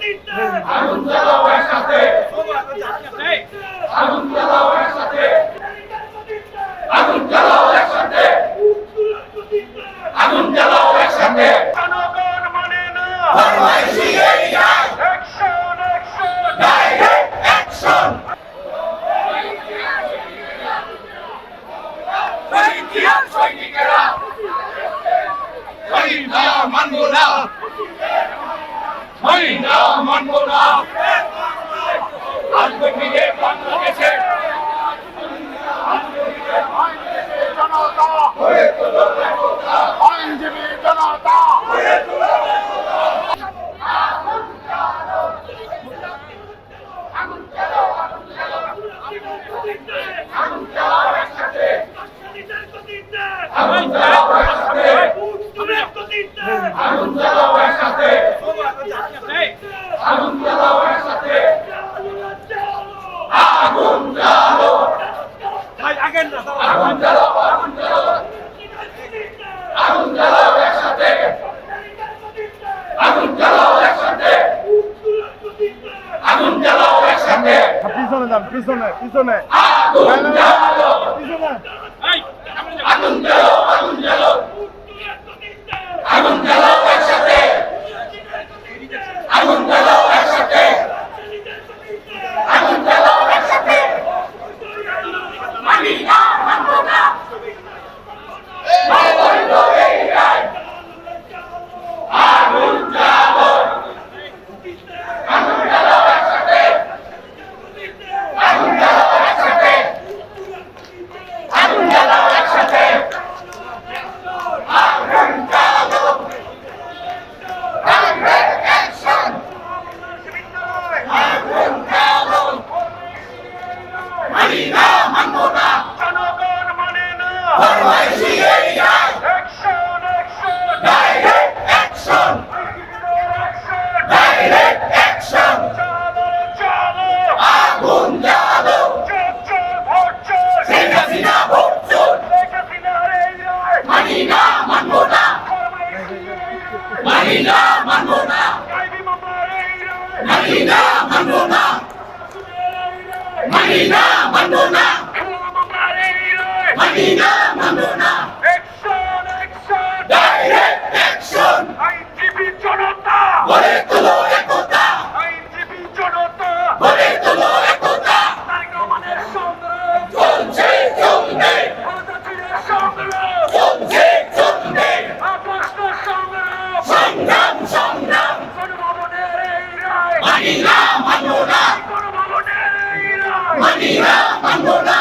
আগুন জ্বালাও একসাথে আগুন জ্বালাও একসাথে আগুন জ্বালাও একসাথে আগুন জ্বালাও একসাথে মানে সৈনিকেরা মানব না শহীদ না মানব না। আসবে ফিরে বাংলাদেশে। জনতা। গড়ে তোলো আইনজীবী জনতা। আগুন জ্বালাও একসাথে। আগুন জ্বালাও একসাথে। আগুন জ্বালাও একসাথে আগুন জ্বালাও একসাথে আগুন জ্বালো আগুন জ্বালাও আগুন জ্বালাও আগুন জ্বালাও একসাথে আগুন জ্বালাও একসাথে আগুন জ্বালাও একসাথে পিছনে যান পিছনে পিছনে আগুন জ্বালাও পিছনে আগুন জ্বালাও আগুন জ্বালো আগুন জ্বালাও একসাথে আগুন জ্বালাও একসাথে আগুন জ্বালাও একসাথে মানি না মানব না অবৈধ এই রায় আগুন জ্বালো আগুন জ্বালাও একসাথে আগুন জ্বালাও একসাথে আগুন জ্বালাও একসাথে আগুন জ্বালো ডাইরেক্ট অ্যাকশন আগুন জ্বালো মানি না মানব না জনগণ মানে না ফরমাইশি এরিয়ায় অ্যাকশন না মানব না অ্যাকশন অ্যাকশন ডাইরেক্ট অ্যাকশন আইনজীবী জনতা! গড়ে তোলো একতা! আইনজীবী জনতা! গড়ে তোলো একতা! তারেক সংগ্রাম! চলছে চলবে! খালেদা সংগ্রাম! চলছে চলবে! আপস্ত সংগ্রাম! সংগ্রাম সংগ্রাম! গণভবনের এই রায়! মানি না মানব না গণভবনের এই রায়! মানি না মানব না